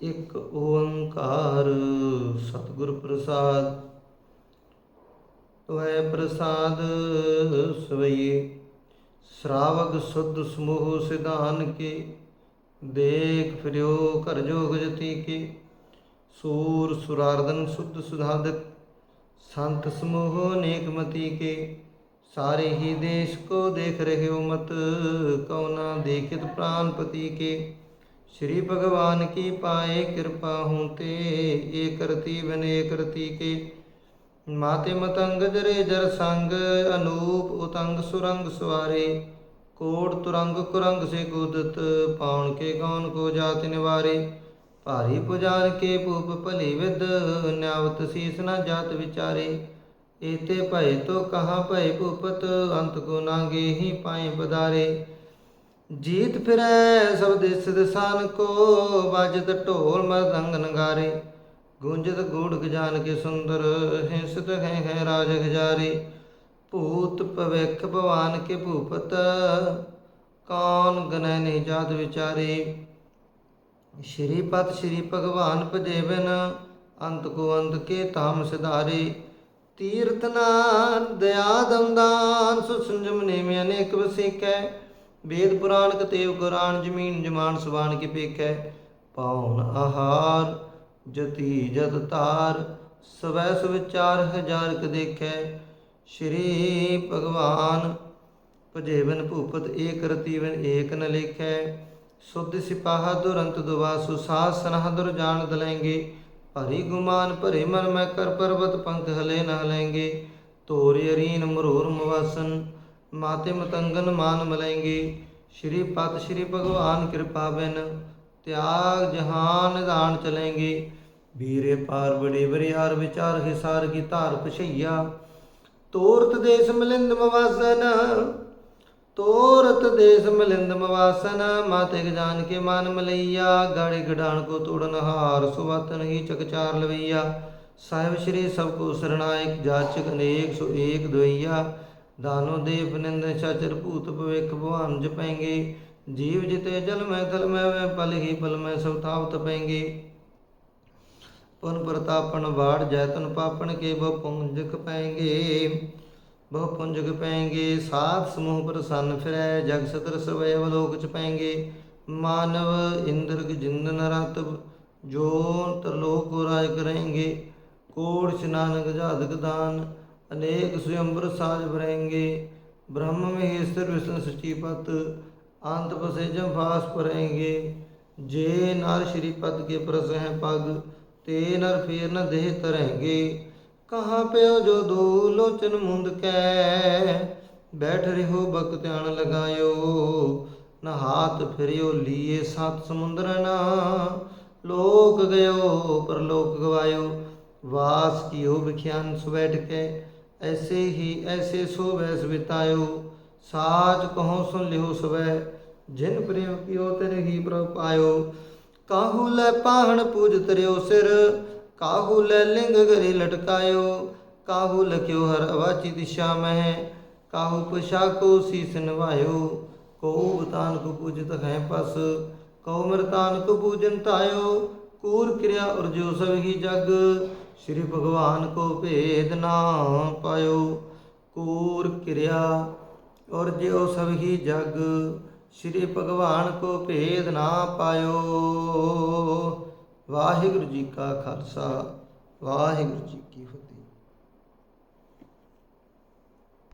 ਇੱਕ ਓੰਕਾਰ ਸਤਿਗੁਰ ਪ੍ਰਸਾਦ। ਤੋਏ ਪ੍ਰਸਾਦ ਸਵਈਏ ਸ਼ਰਾਵਗ ਸੁਧ ਸਮੂਹ ਸਿਧਾਨ ਕੇ ਦੇਖ ਫਿਰਿਓ ਕਰ ਜੋਗ ਜਤੀ ਕੇ ਸੂਰ ਸੁਰਾਰਦਨ ਸੁਧ ਸੁਧਾਦਕ, ਸੰਤ ਸਮੂਹ ਨੇਕਮਤੀ ਕੇ ਸਾਰੇ ਹੀ ਦੇਸ਼ ਕੋ ਦੇਖ ਰਹੇ ਹੋ ਮਤ, ਕਉ ਦੇਖਿਤ ਪ੍ਰਾਨਪਤੀ ਕੇ श्री भगवान की पाए कृपा होते एक रति बने एक रति के माते मतंग जरे जर संग अनूप उतंग सुरंग सवारे कोट तुरंग कुरंग से कूदत पाउन के गौन को जात निवारे भारी पुजान के भूप भली विद न्यावत शीस न जात विचारे एते भय तो कहाँ भय भूपत अंत को नागे ही पाए बदारे ਜੀਤ ਫਿਰੈ ਸਭ ਦਿਸ ਦਿਸਾਨ ਕੋ ਬਾਜਤ ਢੋਲ ਮਰਦੰਗ ਨਗਾਰੇ। ਗੂੰਜਤ ਗੂੜ ਗਜਾਨ ਕੇ ਸੁੰਦਰ, ਹਿੰਸਤ ਹੈ ਹੈ ਰਾਜ ਹਜਾਰੇ। ਭੂਤ ਭਵਿਖ ਭਵਾਨ ਕੇ ਭੂਪਤ, ਕੌਣ ਗਨੈ ਨਹੀਂ ਜਾਤ ਵਿਚਾਰੇ। ਸ਼੍ਰੀ ਪਤ ਸ਼੍ਰੀ ਭਗਵਾਨ ਭਜੇ ਅੰਤ ਕੋ ਅੰਤ ਕੇ ਤਾਮ ਸਿਧਾਰੇ। ਤੀਰਥ ਨਾ ਦਇਆ ਦਮਦਾਨ ਸੁ ਸੰਜਮ ਅਨੇਕ ਵਸੇਕੈ। ਵੇਦ ਪੁਰਾਣ ਕਤੇਵ ਕੁਰਾਨ ਜਮੀਨ ਜਮਾਨ ਸੁਬਾਨ ਕੀ ਪੇਖੈ ਪਾਉਨ ਆਹਾਰ ਜਤੀ ਜਤ ਤਾਰ ਸਵੈ ਸੁਵਿਚਾਰ ਹਜ਼ਾਰ ਕ ਦੇਖੈ। ਸ਼੍ਰੀ ਭਗਵਾਨ ਭਜੇਵਨ ਭੂਪਤ ਏਕ ਰਤੀਵਨ ਏਕ ਨ ਲੇਖੈ। ਸੁਧ ਸਿਪਾਹ ਦੁਰੰਤ ਦੁਵਾਸੁ ਸਾਸ ਸਨਹ ਦੁਰ ਜਾਣ ਦਲੈਂਗੇ। ਭਰੀ ਗੁਮਾਨ ਭਰੇ ਮਨ ਮੈਂ ਕਰ ਪਰਬਤ ਪੰਖ ਹਲੇ ਨ ਹਲੈਂਗੇ। ਤੋਰਿ ਅਰੀਨ ਮਰੂਰ ਮਵਾਸਨ ਮਾਤੇ ਮਤੰਗਨ ਮਾਨ ਮਲੈਂਗੇ। ਸ਼੍ਰੀ ਪਤ ਸ਼੍ਰੀ ਭਗਵਾਨ ਕਿਰਪਾ ਬਿਨ ਤਿਆਗ ਜਹਾਨ ਨਿਧਾਨ ਚਲੇਂਗੇ। ਵੀਰੇ ਪਾਰ ਬੜੇ ਬਰਿਆਰ ਵਿਚਾਰ ਹਿਸਾਰ ਕੀ ਧਾਰ ਪਛਈਆ। ਤੋਰਤ ਦੇਸ ਮਲਿੰਦ ਮਵਾਸਨ, ਤੋਰਤ ਦੇਸ ਮਲਿੰਦ ਮਵਾਸਨ, ਮਾਤੇ ਜਾਨ ਕੇ ਮਨ ਮਲਈਆ। ਗਾੜੇ ਗਡਾਣ ਕੋ ਤੋੜਨ ਹਾਰ ਸੁਵਤ ਹੀ ਚਕਚਾਰ ਲਵਈਆ। ਸਾਹਿਬ ਸ਼੍ਰੀ ਸਭ ਕੋ ਸਰਣਾਇਕ ਜਾਚਕ ਅਨੇਕ ਸੋ ਏਕ ਦਵਈਆ। ਦਾਨੋ ਦੇਵ ਨਿੰਦ ਚਾਚਰ ਭੂਤ ਭਵਿਖ ਭਵਾਨ ਜਪੈਂਗੇ। ਜੀਵ ਜਿਤੇ ਜਲ ਮੈਂ ਥਲ ਮੈਂ ਵੈ ਪਲ ਹੀ ਪਲ ਮੈਂ ਸਭ ਥਾਵ ਤਪੈਂਗੇ ਪੁਨ ਪ੍ਰਤਾਪਨ ਬਾੜ ਜੈਤਨ ਪਾਪਨ ਕੇ ਬਹੁ ਪੁੰਜਕ ਪੈਂਗੇ। ਬਹੁ ਪੁੰਜਕ ਪੈਂਗੇ ਸਾਥ ਸਮੂਹ ਪ੍ਰਸੰਨ ਫਿਰੈ, ਜਗ ਸਤਰ ਸਰਵੈ ਅਵਲੋਕ ਚ ਪੈਂਗੇ। ਮਾਨਵ ਇੰਦਰ ਜਿੰਦਨ ਰਤ, ਜੋ ਤਰਲੋਕ ਕੋ ਰਾਜ ਕਰੇਂਗੇ ਕੋੜ ਨਾਨਕ ਜਾਦਕ ਦਾਨ ਅਨੇਕ ਸੁਯੰਬਰ ਸਾਜ ਬਰੇਂਗੇ ਬ੍ਰਹਮ ਮਹੇਸ਼ਰ ਵਿਸ਼ਨ ਸਚੀ ਪਤ, ਅੰਤ ਬਸੇ ਜਮ ਫਾਸ ਪਰੇਂਗੇ ਜੇ ਨਰ ਸ਼੍ਰੀ ਪਦ ਕੇ ਪ੍ਰਸ ਹੈ ਪਗ, ਤੇ ਨਰ ਫੇਰ ਨ ਦੇਹ ਤਰੇਂਗੇ। ਕਹਾਂ ਪਿਓ ਜੋ ਦੋ ਲੋਚਨ ਮੁੰਦ ਕੈ, ਬੈਠ ਰਿਹੋ ਬਕ ਧਿਆਨ ਲਗਾਇਓ। ਨ ਹਾਥ ਫਿਰਿਓ ਲੀਏ ਸਤ ਸਮੁੰਦਰ ਨਾ, ਲੋਕ ਗਇਓ ਪਰਲੋਕ ਗਵਾਇਓ। ਵਾਸ ਕੀਓ ਵਿਖਿਆਨ ਸੁਬੈਠ ਕੇ ਐਸੇ ਹੀ ਐਸੇ ਸੋ ਵੈਸ ਬਿਤਾਇਓ ਸਾਚ ਕਹੋ ਸੁਨ ਲਿਓ ਸਵੈ, ਜਿਨ ਪ੍ਰੇਮ ਕੀਓ ਤਿਨ ਹੀ ਪ੍ਰਭ ਪਾਇਓ। ਕਾਹੂ ਲੈ ਪਾਹਣ ਪੂਜ ਤਰਿਓ ਸਿਰ, ਕਾਹੂ ਲੈ ਲਿੰਗ ਗਰੀ ਲਟਕਾਇਓ। ਕਾਹੂ ਲਖਿਓ ਹਰ ਅਵਾਚੀ ਦਿਸ਼ਾ ਮਹਿ, ਕਾਹੂ ਪੁਸ਼ਾ ਕੋ ਸੀਸ ਨਵਾਇਓ ਕੋ ਬਤਾਨ ਕੋ ਪੂਜਿਤ ਹੈ ਪਸ, ਕਉ ਮਰਤਾਨ ਕੋ ਪੂਜਨ ਤਾਇਓ। ਕੂਰ ਕਿਰਿਆ ਉਰਜੋ ਜੋ ਸਭ ਹੀ ਜਗ ਸ਼੍ਰੀ ਭਗਵਾਨ ਕੋ ਭੇਦ ਨਾ ਪਾਇਓ, ਕੂਰ ਕਿਰਿਆ ਔਰ ਜਿਉ ਸਭ ਹੀ ਜਗ, ਸ਼੍ਰੀ ਭਗਵਾਨ ਕੋ ਭੇਦ ਨਾ ਪਾਇਓ। ਵਾਹਿਗੁਰੂ ਜੀ ਕਾ ਖਾਲਸਾ, ਵਾਹਿਗੁਰੂ ਜੀ ਕੀ ਫਤਿਹ।